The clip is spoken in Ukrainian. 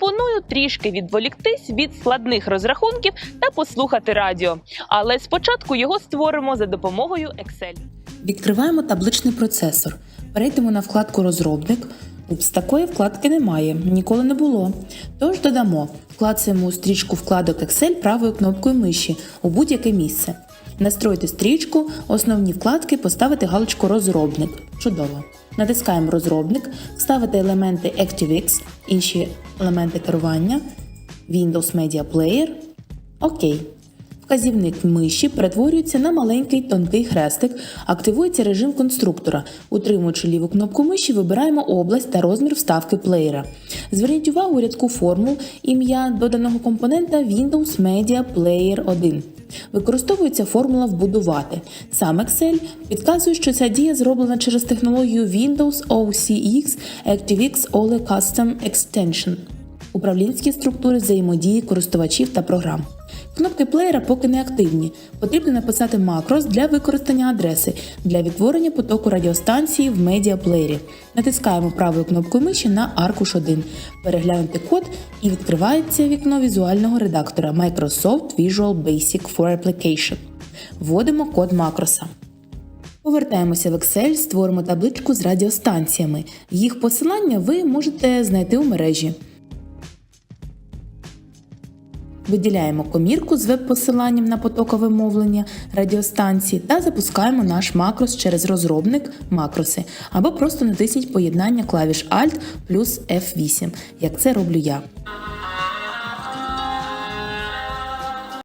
пропоную трішки відволіктись від складних розрахунків та послухати радіо. Але спочатку його створимо за допомогою Excel. Відкриваємо табличний процесор. Перейдемо на вкладку Розробник. Упс, такої вкладки немає, ніколи не було. Тож додамо, вклацаємо у стрічку вкладок Excel правою кнопкою миші у будь-яке місце. Настройте стрічку, основні вкладки, поставити галочку Розробник. Чудово. Натискаємо Розробник, вставити елементи ActiveX, інші елементи керування, Windows Media Player. Окей. Вказівник миші перетворюється на маленький тонкий хрестик, активується режим конструктора. Утримуючи ліву кнопку миші, вибираємо область та розмір вставки плеєра. Зверніть увагу рядку формул ім'я доданого компонента Windows Media Player 1. Використовується формула вбудувати. Сам Excel підказує, що ця дія зроблена через технологію Windows OCX ActiveX OLE Custom Extension управлінські структури взаємодії користувачів та програм. Кнопки плеєра поки не активні. Потрібно написати макрос для використання адреси для відтворення потоку радіостанції в медіаплеєрі. Натискаємо правою кнопкою миші на аркуш 1, переглянути код і відкривається вікно візуального редактора Microsoft Visual Basic for Application. Вводимо код макроса. Повертаємося в Excel, створимо табличку з радіостанціями. Їх посилання ви можете знайти у мережі. Виділяємо комірку з веб-посиланням на потокове мовлення радіостанції та запускаємо наш макрос через розробник макроси або просто натисніть поєднання клавіш Alt плюс F8, як це роблю я.